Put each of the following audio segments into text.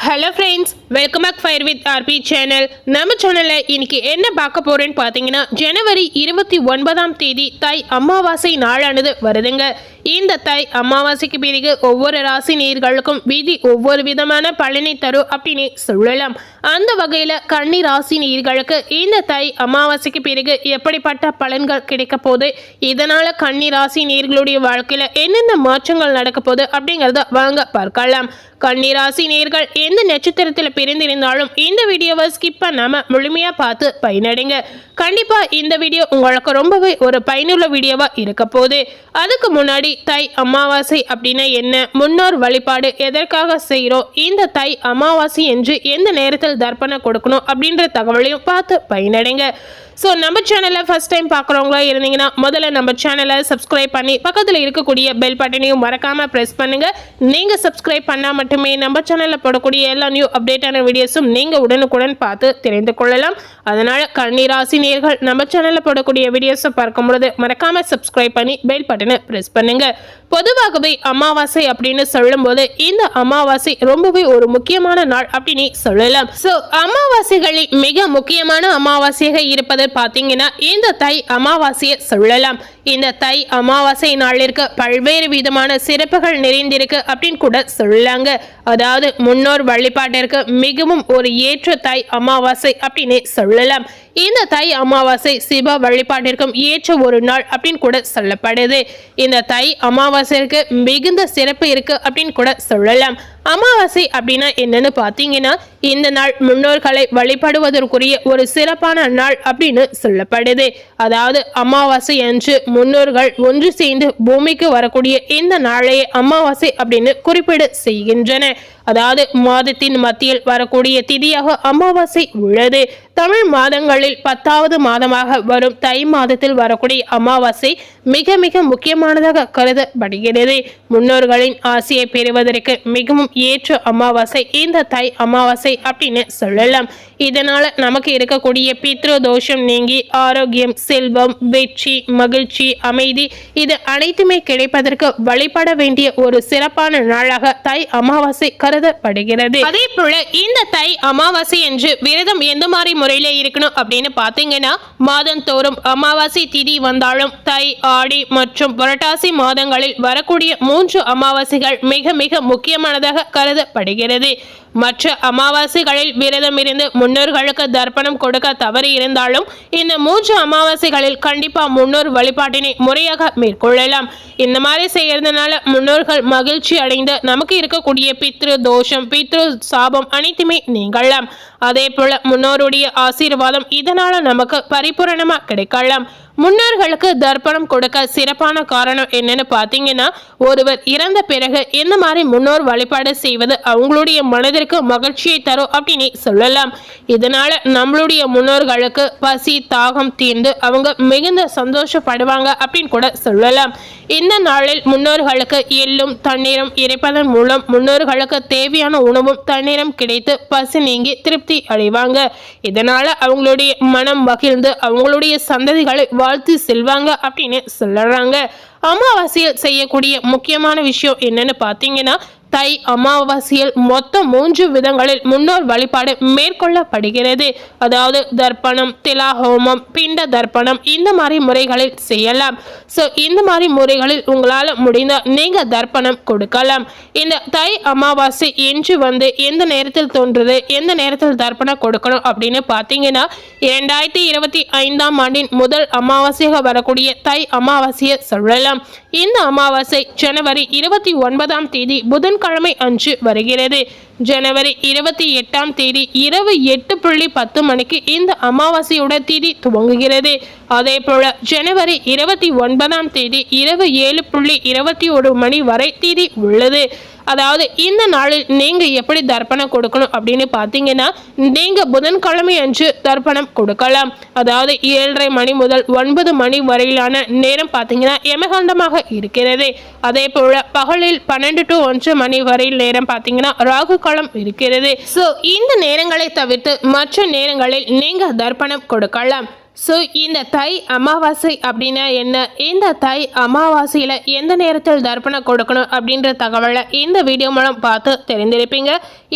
Hello friends welcome back fire with RP channel நம்ம சேனலில் இன்னைக்கு என்ன பார்க்க போகிறேன்னு பார்த்தீங்கன்னா ஜனவரி இருபத்தி ஒன்பதாம் தேதி தாய் அமாவாசை நாளானது வருதுங்க. இந்த தை அமாவாசைக்கு பிறகு ஒவ்வொரு ராசி நேர்களுக்கும் விதி ஒவ்வொரு விதமான பலனை தரும் அப்படின்னு சொல்லலாம். அந்த வகையில் கன்னி ராசி நேர்களுக்கு இந்த தை அமாவாசைக்கு பிறகு எப்படிப்பட்ட பலன்கள் கிடைக்க போது இதனால் கன்னி ராசி நேர்களுடைய வாழ்க்கையில் என்னென்ன மாற்றங்கள் நடக்க போகுது அப்படிங்கிறத வாங்க பார்க்கலாம். கன்னிராசி நேர்கள் எந்த நட்சத்திரத்தில் பிரிந்திருந்தாலும் இந்த வீடியோவை ஸ்கிப் பண்ணாம முழுமையா பார்த்து பயனடைங்க. கண்டிப்பா இந்த வீடியோ உங்களுக்கு ரொம்பவே ஒரு பயனுள்ள வீடியோவா இருக்க போகுது. அதுக்கு முன்னாடி தை அமாவாசை அப்படின்னா என்ன? முன்னோர் வழிபாடு எதற்காக செய்கிறோம் இந்த தை அமாவாசை என்று எந்த நேரத்தில் தர்ப்பணம் கொடுக்கணும் அப்படின்ற தகவலையும் பார்த்து பயனடைங்க. ஸோ நம்ம சேனலை ஃபஸ்ட் டைம் பார்க்குறவங்களா இருந்தீங்கன்னா முதல்ல நம்ம சேனலை சப்ஸ்கிரைப் பண்ணி பக்கத்தில் இருக்கக்கூடிய பெல் பட்டனையும் மறக்காமல் ப்ரெஸ் பண்ணுங்கள் நீங்கள் சப்ஸ்கிரைப் பண்ணால் மட்டுமே நம்ம சேனலில் போடக்கூடிய எல்லா நியூ அப்டேட்டான வீடியோஸும் நீங்கள் உடனுக்குடன் பார்த்து தெரிந்து கொள்ளலாம். அதனால் கண்ணீராசி நேர்கள் நம்ம சேனலில் போடக்கூடிய வீடியோஸை பார்க்கும்பொழுது மறக்காமல் சப்ஸ்கிரைப் பண்ணி பெல் பட்டனை ப்ரெஸ் பண்ணுங்கள் பொதுவாகவே அமாவாசை அப்படின்னு சொல்லும்போது இந்த அமாவாசை ரொம்பவே ஒரு முக்கியமான நாள் அப்படின்னு சொல்லலாம். ஸோ அமாவாசைகளில் மிக முக்கியமான அமாவாசையாக இருப்பது பார்த்தீங்கன்னா இந்த தை அமாவாசையை சொல்லலாம். இந்த தை அமாவாசை நாளிற்கு பல்வேறு விதமான சிறப்புகள் நிறைந்திருக்கு அப்படின்னு கூட சொல்லலாங்க அதாவது முன்னோர் வழிபாட்டிற்கு மிகவும் ஒரு ஏற்ற தை அமாவாசை அப்படின்னு சொல்லலாம். இந்த தை அமாவாசை சிவ வழிபாட்டிற்கும் ஏற்ற ஒரு நாள் அப்படின்னு கூட சொல்லப்படுது. இந்த தை அமாவாசைக்கு மிகுந்த சிறப்பு இருக்கு அப்படின்னு கூட சொல்லலாம். அமாவாசை அப்படின்னா என்னன்னு பார்த்தீங்கன்னா இந்த நாள் முன்னோர்களை வழிபடுவதற்குரிய ஒரு சிறப்பான நாள் அப்படின்னு சொல்லப்படுது. அதாவது அமாவாசை அன்று முன்னோர்கள் ஒன்று சேர்ந்து பூமிக்கு வரக்கூடிய இந்த நாளையே அமாவாசை அப்படின்னு குறிப்பிட செய்கின்றன அதாவது மாதத்தின் மத்தியில் வரக்கூடிய திதியாக அமாவாசை உள்ளது. தமிழ் மாதங்களில் பத்தாவது மாதமாக வரும் தை மாதத்தில் வரக்கூடிய அமாவாசை மிக மிக முக்கியமானதாக கருதப்படுகிறது. முன்னோர்களின் ஆசையை பெறுவதற்கு மிகவும் ஏற்ற அமாவாசை இந்த தை அமாவாசை அப்படின்னு சொல்லலாம். இதனால நமக்கு இருக்கக்கூடிய பித்ரு தோஷம் நீங்கி ஆரோக்கியம் செல்வம் வெற்றி மகிழ்ச்சி அமைதி இது அனைத்துமே கிடைப்பதற்கு வழிபட வேண்டிய ஒரு சிறப்பான நாளாக தை அமாவாசை கருதப்படுகிறது அதே போல இந்த தை அமாவாசை என்று விரதம் எந்த மாதிரி முறையில இருக்கணும் அப்படின்னு பாத்தீங்கன்னா மாதந்தோறும் அமாவாசை திதி வந்தாலும் தை ஆடி மற்றும் புரட்டாசி மாதங்களில் வரக்கூடிய மூன்று அமாவாசைகள் மிக மிக முக்கியமானதாக கருதப்படுகிறது. மற்ற அமாவாசைகளில் விரதம் இருந்து முன்னோர்களுக்கு தர்ப்பணம் கொடுக்க தவறி இருந்தாலும் இந்த மூன்று அமாவாசைகளில் கண்டிப்பா முன்னோர் வழிபாட்டினை முறையாக மேற்கொள்ளலாம். இந்த மாதிரி செய்யறதுனால முன்னோர்கள் மகிழ்ச்சி அடைந்து நமக்கு இருக்கக்கூடிய பித்ரு தோஷம் பித்ரு சாபம் அனைத்துமே நீங்கலாம். அதே போல முன்னோருடைய ஆசீர்வாதம் இதனால நமக்கு பரிபூரணமா கிடைக்கலாம். முன்னோர்களுக்கு தர்ப்பணம் கொடுக்க சிறப்பான காரணம் என்னன்னு பார்த்தீங்கன்னா ஒருவர் இறந்த பிறகு என்ன மாதிரி முன்னோர் வழிபாடு செய்வது அவங்களுடைய மனதிற்கு மகிழ்ச்சியை தரும் அப்படின்னு சொல்லலாம். இதனால நம்மளுடைய முன்னோர்களுக்கு பசி தாகம் தீர்ந்து அவங்க மிகுந்த சந்தோஷப்படுவாங்க அப்படின்னு கூட சொல்லலாம். இந்த நாளில் முன்னோர்களுக்கு எள்ளும் தண்ணீரும் இறைப்பதன் மூலம் முன்னோர்களுக்கு தேவையான உணவும் தண்ணீரும் கிடைத்து பசி நீங்கி திருப்தி அடைவாங்க. இதனால அவங்களுடைய மனம் மகிழ்ந்து அவங்களுடைய சந்ததிகளை வாழ்த்து செல்வாங்க அப்படின்னு சொல்லுறாங்க. அமாவாசையில் செய்யக்கூடிய முக்கியமான விஷயம் என்னன்னு பார்த்தீங்கன்னா தை அமாவாசையில் மொத்தம் மூன்று விதங்களில் முன்னோர் வழிபாடு மேற்கொள்ளப்படுகிறது. அதாவது தர்ப்பணம் திலாஹோமம் பிண்ட தர்ப்பணம் இந்த மாதிரி முறைகளில் செய்யலாம். ஸோ இந்த மாதிரி முறைகளில் உங்களால் முடிந்தால் நீங்கள் தர்ப்பணம் கொடுக்கலாம். இந்த தை அமாவாசை என்று வந்து எந்த நேரத்தில் தோன்றுது எந்த நேரத்தில் தர்ப்பணம் கொடுக்கணும் அப்படின்னு பார்த்தீங்கன்னா இரண்டாயிரத்தி இருபத்தி ஐந்தாம் ஆண்டின் முதல் அமாவாசையாக வரக்கூடிய தை அமாவாசையை சொல்லலாம். இந்த அமாவாசை ஜனவரி இருபத்தி ஒன்பதாம் தேதி புதன் புதன்கிழமை அன்று வருகிறது. ஜனவரி இருபத்தி எட்டாம் தேதி இரவு எட்டு புள்ளி பத்து மணிக்கு இந்த அமாவாசையோட தேதி துவங்குகிறது. அதே போல ஜனவரி இருபத்தி ஒன்பதாம் தேதி இரவு ஏழு புள்ளி இருபத்தி ஒரு மணி வரை தேதி உள்ளது. அதாவது இந்த நாளில் நீங்கள் எப்படி தர்ப்பணம் கொடுக்கணும் அப்படின்னு பார்த்தீங்கன்னா நீங்கள் புதன்கிழமை அன்று தர்ப்பணம் கொடுக்கலாம். அதாவது ஏழரை மணி முதல் ஒன்பது மணி வரையிலான நேரம் பார்த்தீங்கன்னா யமகண்டமாக இருக்கிறது. அதே போல் பகலில் பன்னெண்டு டு ஒன்று மணி வரையில் நேரம் பார்த்தீங்கன்னா ராகு காலம் இருக்கிறது. ஸோ இந்த நேரங்களை தவிர்த்து மற்ற நேரங்களில் நீங்கள் தர்ப்பணம் கொடுக்கலாம். ஸோ இந்த தை அமாவாசை அப்படின்னா என்ன? இந்த தை அமாவாசையில் எந்த நேரத்தில் தர்ப்பணம் கொடுக்கணும் அப்படின்ற தகவலை இந்த வீடியோ மூலம் பார்த்து தெரிந்திருப்பீங்க.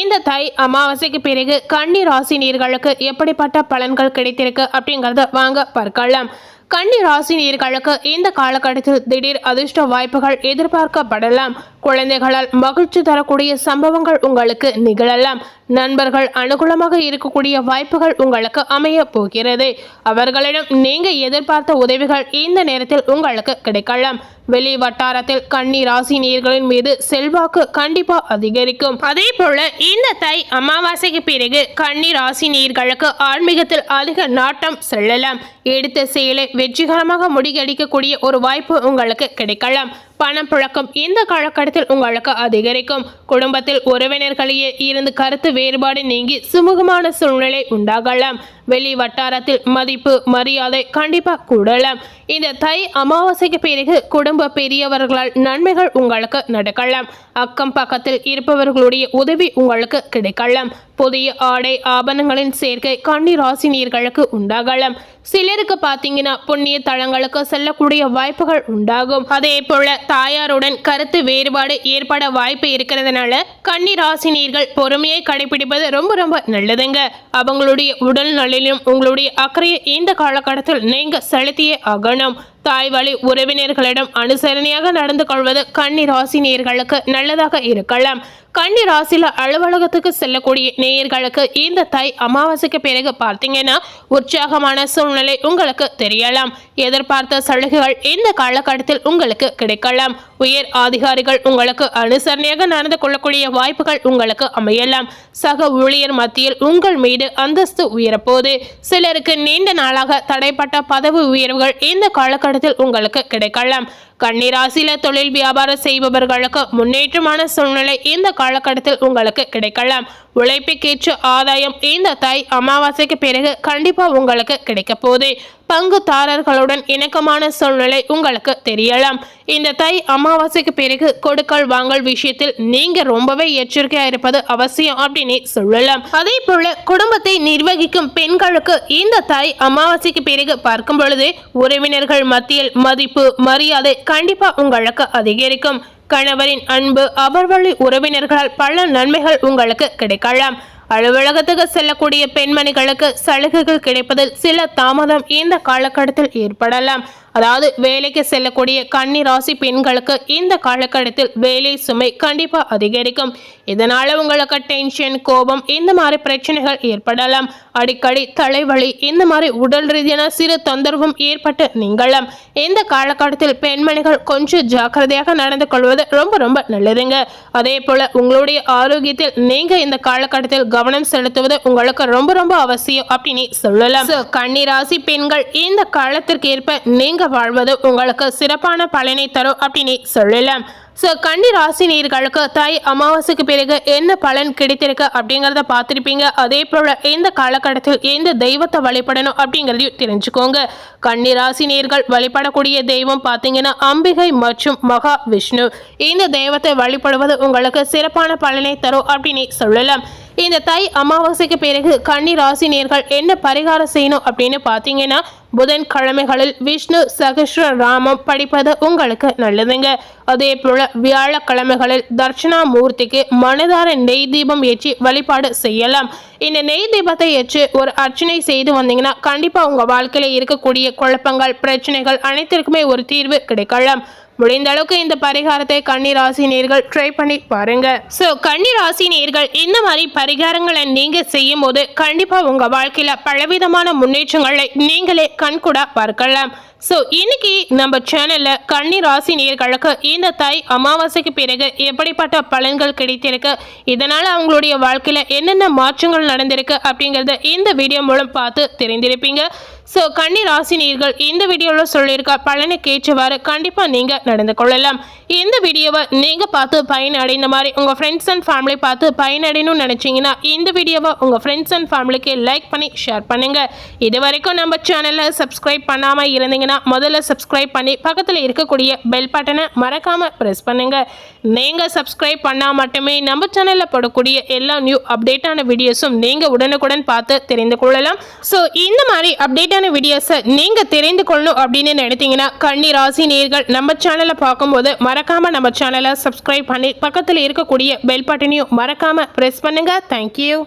இந்த தை அமாவாசைக்கு பிறகு கன்னி ராசி நீர்களுக்கு எப்படிப்பட்ட பலன்கள் கிடைத்திருக்கு அப்படிங்கிறத வாங்க பார்க்கலாம். கன்னி ராசி நீர்களுக்கு இந்த காலகட்டத்தில் திடீர் அதிர்ஷ்ட வாய்ப்புகள் எதிர்பார்க்கப்படலாம். குழந்தைகளால் மகிழ்ச்சி தரக்கூடிய சம்பவங்கள் உங்களுக்கு நிகழலாம். நண்பர்கள் அனுகூலமாக இருக்கக்கூடிய வாய்ப்புகள் உங்களுக்கு அமைய போகிறது. அவர்களிடம் நீங்க எதிர்பார்த்த உதவிகள் இந்த நேரத்தில் உங்களுக்கு கிடைக்கலாம். வெளி வட்டாரத்தில் கன்னி ராசி நீர்களின் மீது செல்வாக்கு கண்டிப்பா அதிகரிக்கும். அதே போல இந்த தை அமாவாசைக்கு பிறகு கன்னி ராசி நீர்களுக்கு ஆன்மீகத்தில் அதிக நாட்டம் செல்லலாம். எடுத்த செயலை வெற்றிகரமாக முடிகடிக்கக்கூடிய ஒரு வாய்ப்பு உங்களுக்கு கிடைக்கலாம். பணம் புழக்கம் இந்த காலகட்டத்தில் உங்களுக்கு அதிகரிக்கும். குடும்பத்தில் உறவினர்களையே இருந்து கருத்து வேறுபாடு நீங்கி சுமூகமான சூழ்நிலை உண்டாகலாம். வெளி வட்டாரத்தில் மதிப்பு மரியாதை கண்டிப்பாக கூடலாம். இந்த தை அமாவாசைக்கு பிறகு குடும்ப பெரியவர்களால் நன்மைகள் உங்களுக்கு நடக்கலாம். அக்கம் பக்கத்தில் இருப்பவர்களுடைய உதவி உங்களுக்கு கிடைக்கலாம். புதிய ஆடை ஆபரணங்களின் சேர்க்கை கன்னி ராசினியர்களுக்கு உண்டாகலாம். சிலருக்கு பார்த்தீங்கன்னா புண்ணிய தளங்களுக்கு செல்லக்கூடிய வாய்ப்புகள் உண்டாகும். அதே போல தாயாருடன் கருத்து வேறுபாடு ஏற்பட வாய்ப்பு இருக்கிறதுனால கன்னி ராசினியர்கள் பொறுமையை கடைபிடிப்பது ரொம்ப ரொம்ப நல்லதுங்க. அவங்களுடைய உடல் நலிலும் உங்களுடைய அக்கறையை இந்த காலகட்டத்தில் நீங்க செலுத்தியே ஆகணும். தாய் வழி உறவினர்களிடம் அனுசரணையாக நடந்து கொள்வது கன்னி ராசி நேயர்களுக்கு நல்லதாக இருக்கலாம். கன்னி ராசியில் அலுவலகத்துக்கு செல்லக்கூடிய நேயர்களுக்கு இந்த தை அமாவாசைக்கு பிறகு பார்த்தீங்கன்னா உற்சாகமான சூழ்நிலை உங்களுக்கு தெரியலாம். எதிர்பார்த்த சலுகைகள் இந்த காலகட்டத்தில் உங்களுக்கு கிடைக்கலாம். உயர் அதிகாரிகள் உங்களுக்கு அனுசரணையாக நடந்து கொள்ளக்கூடிய வாய்ப்புகள் உங்களுக்கு அமையலாம். சக ஊழியர் மத்தியில் உங்கள் மீது அந்தஸ்து உயரப்போது. சிலருக்கு நீண்ட நாளாக தடைப்பட்ட பதவி உயர்வுகள் இந்த காலகட்டத்தில் உங்களுக்கு கிடைக்கலாம். கன்னிராசியில தொழில் வியாபாரம் செய்பவர்களுக்கு முன்னேற்றமான சூழ்நிலை இந்த காலகட்டத்தில் உங்களுக்கு கிடைக்கலாம். உழைப்புக்கேற்ற ஆதாயம் இந்த தாய் அமாவாசைக்கு பிறகு கண்டிப்பாக உங்களுக்கு கிடைக்க போகுது. பங்குதாரர்களுடன் இணக்கமான சூழ்நிலை உங்களுக்கு தெரியலாம். இந்த தை அமாவாசைக்கு பிறகு கொடுக்கல் வாங்கல் விஷயத்தில் நீங்க ரொம்பவே எச்சரிக்கையா இருப்பது அவசியம் அப்படின்னு சொல்லலாம். அதே போல குடும்பத்தை நிர்வகிக்கும் பெண்களுக்கு இந்த தை அமாவாசைக்கு பிறகு பார்க்கும் பொழுது உறவினர்கள் மத்தியில் மதிப்பு மரியாதை கண்டிப்பா உங்களுக்கு அதிகரிக்கும். கணவரின் அன்பு அவர் வழி உறவினர்களால் பல நன்மைகள் உங்களுக்கு கிடைக்கலாம். அலுவலகத்துக்கு செல்லக்கூடிய பெண்மணிகளுக்கு சலுகைகள் கிடைப்பதில் சில தாமதம் இந்த காலகட்டத்தில் ஏற்படலாம். அதாவது வேலைக்கு செல்லக்கூடிய கன்னி ராசி பெண்களுக்கு இந்த காலகட்டத்தில் வேலை சுமை கண்டிப்பாக அதிகரிக்கும். இதனால் உங்களுக்கு டென்ஷன் கோபம் இந்த மாதிரி பிரச்சனைகள் ஏற்படலாம். அடிக்கடி தலைவலி இந்த மாதிரி உடல் ரீதியான சிறு தொந்தரவும் ஏற்பட்டு நீங்களாம் இந்த காலகட்டத்தில் பெண்மணிகள் கொஞ்சம் ஜாக்கிரதையாக நடந்து கொள்வது ரொம்ப ரொம்ப நல்லதுங்க. அதே போல் உங்களுடைய ஆரோக்கியத்தில் நீங்கள் இந்த காலகட்டத்தில் கவனம் செலுத்துவது உங்களுக்கு ரொம்ப ரொம்ப அவசியம் அப்படின்னு சொல்லலாம். So, கன்னி ராசி பெண்கள் இந்த காலத்திற்கு ஏற்ப நீங்க வாழ்வது உங்களுக்கு சிறப்பான பலனை தரும் அப்படின்னு சொல்லலாம். ஸோ கன்னி ராசி நீர்களுக்கு தாய் அமாவாசைக்கு பிறகு என்ன பலன் கிடைத்திருக்கு அப்படிங்கிறத பார்த்துருப்பீங்க. அதே போல் இந்த காலகட்டத்தில் எந்த தெய்வத்தை வழிபடணும் அப்படிங்கிறதையும் தெரிஞ்சுக்கோங்க. கன்னி ராசி நீர்கள் வழிபடக்கூடிய தெய்வம் பார்த்தீங்கன்னா அம்பிகை மற்றும் மகா விஷ்ணு. இந்த தெய்வத்தை வழிபடுவது உங்களுக்கு சிறப்பான பலனை தரும் அப்படின்னு சொல்லலாம். இந்த தை அமாவாசைக்கு பிறகு கன்னி ராசி நேர்கள் என்ன பரிகாரம் செய்யணும் அப்படின்னு பார்த்தீங்கன்னா புதன் கிழமைகளில் விஷ்ணு சகஸ்ர ராமம் படிப்பது உங்களுக்கு நல்லதுங்க. அதே போல வியாழக்கிழமைகளில் தர்ஷனாமூர்த்திக்கு மனதார நெய் தீபம் ஏற்றி வழிபாடு செய்யலாம். இந்த நெய் தீபத்தை ஏற்று ஒரு அர்ச்சனை செய்து வந்தீங்கன்னா கண்டிப்பா உங்க வாழ்க்கையில இருக்கக்கூடிய குழப்பங்கள் பிரச்சனைகள் அனைத்திற்குமே ஒரு தீர்வு கிடைக்கலாம். முடிந்த அளவுக்கு இந்த பரிகாரத்தை கன்னி ராசி நேர்கள் ட்ரை பண்ணி பாருங்க. ஸோ கன்னி ராசி நேர்கள் இந்த மாதிரி பரிகாரங்களை நீங்க செய்யும் போது கண்டிப்பா உங்க வாழ்க்கையில பலவிதமான முன்னேற்றங்களை நீங்களே கண்கூடா பார்க்கலாம். ஸோ இன்னைக்கு நம்ம சேனல்ல கன்னி ராசி நேர்களுக்கு இந்த தை அமாவாசைக்கு பிறகு எப்படிப்பட்ட பலன்கள் கிடைத்திருக்கு இதனால அவங்களுடைய வாழ்க்கையில என்னென்ன மாற்றங்கள் நடந்திருக்கு அப்படிங்கறத இந்த வீடியோ மூலம் பார்த்து தெரிந்திருப்பீங்க. ஸோ கன்னி ராசினியர்கள் இந்த வீடியோவில் சொல்லியிருக்க பலனுக்கு ஏற்றவாறு கண்டிப்பாக நீங்கள் நடந்து கொள்ளலாம். இந்த வீடியோவை நீங்கள் பார்த்து பயனடைந்த மாதிரி உங்கள் ஃப்ரெண்ட்ஸ் அண்ட் ஃபேமிலி பார்த்து பயனடையணும்னு நினச்சிங்கன்னா இந்த வீடியோவை உங்கள் ஃப்ரெண்ட்ஸ் அண்ட் ஃபேமிலிக்கு லைக் பண்ணி ஷேர் பண்ணுங்கள் இது வரைக்கும் நம்ம சேனலில் சப்ஸ்கிரைப் பண்ணாமல் இருந்தீங்கன்னா முதல்ல சப்ஸ்கிரைப் பண்ணி பக்கத்தில் இருக்கக்கூடிய பெல் பட்டனை மறக்காமல் ப்ரெஸ் பண்ணுங்கள் நீங்கள் சப்ஸ்கிரைப் பண்ணால் மட்டுமே நம்ம சேனலில் போடக்கூடிய எல்லா நியூ அப்டேட்டான வீடியோஸும் நீங்கள் உடனுக்குடன் பார்த்து தெரிந்து கொள்ளலாம். ஸோ இந்த மாதிரி அப்டேட்டான வீடியோஸை நீங்கள் தெரிந்து கொள்ளணும் அப்படின்னு நினைத்தீங்கன்னா கண்ணி ராசி நேர்கள் நம்ம சேனலை பார்க்கும்போது மறக்காமல் நம்ம சேனலை சப்ஸ்கிரைப் பண்ணி பக்கத்தில் இருக்கக்கூடிய பெல் பட்டனையும் மறக்காமல் ப்ரெஸ் பண்ணுங்கள் தேங்க்யூ